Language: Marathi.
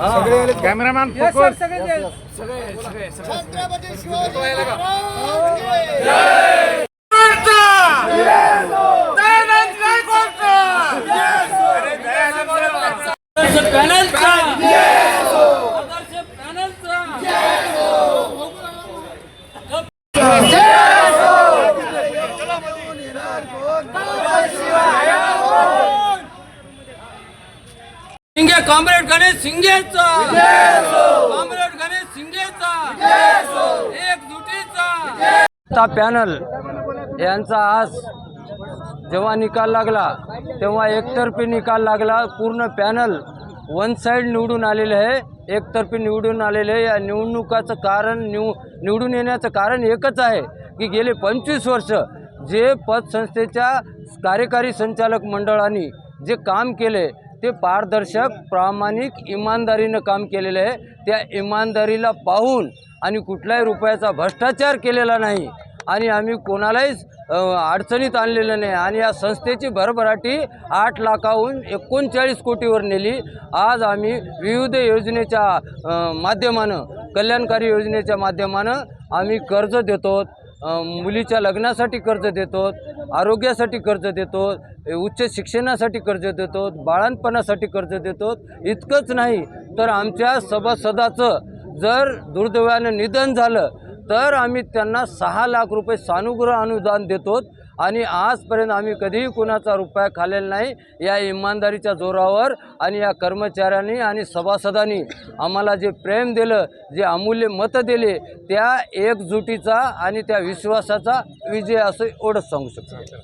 कॅमेरामॅन फोकस छत्रपती शिवाजी महाराज पॅनलचा आदर्श शिंगे कॉम्रेड गणेश शिंगेचा कॉम्रेड गणेश शिंगेचा एकजुटीचा ता पॅनल यांचा आज जेव्हा निकाल लागला तेव्हा एकतर्फी निकाल लागला पूर्ण पॅनल वन साईड निवडून आलेले आहे एकतर्फी निवडून आलेले आहे या निवडणुकाचं कारण निव निवडून येण्याचं कारण एकच आहे की गेले पंचवीस वर्ष जे पतसंस्थेच्या कार्यकारी संचालक मंडळाने जे काम केले ते पारदर्शक प्रामाणिक इमानदारीनं काम केलेलं आहे. त्या इमानदारीला पाहून आणि कुठल्याही रुपयाचा भ्रष्टाचार केलेला नाही आणि आम्ही कोणालाही अडचणीत आणलेलं नाही. आणि या संस्थेची भरभराटी आठ लाखाहून एकोणचाळीस कोटीवर नेली. आज आम्ही विविध योजनेच्या माध्यमानं कल्याणकारी योजनेच्या माध्यमानं आम्ही कर्ज देतो. मुलीच्या लग्नासाठी कर्ज देतो आरोग्यासाठी कर्ज देतो उच्च शिक्षणासाठी कर्ज देतो बाळांपणासाठी कर्ज देतो इतकंच नाही. तर आमच्या सभासदाचं जर दुर्दैवानं निधन झालं तर आम्ही त्यांना सहा लाख रुपये सानुग्रह अनुदान देतो आणि आजपर्यंत आम्ही कधीही कुणाचा रुपया खाल्लेला नाही. या इमानदारीच्या जोरावर आणि या कर्मचाऱ्यांनी आणि सभासदांनी आम्हाला जे प्रेम दिलं जे अमूल्य मतं दिले त्या एकजुटीचा आणि त्या विश्वासाचा विजय असं एवढंच सांगू शकतो.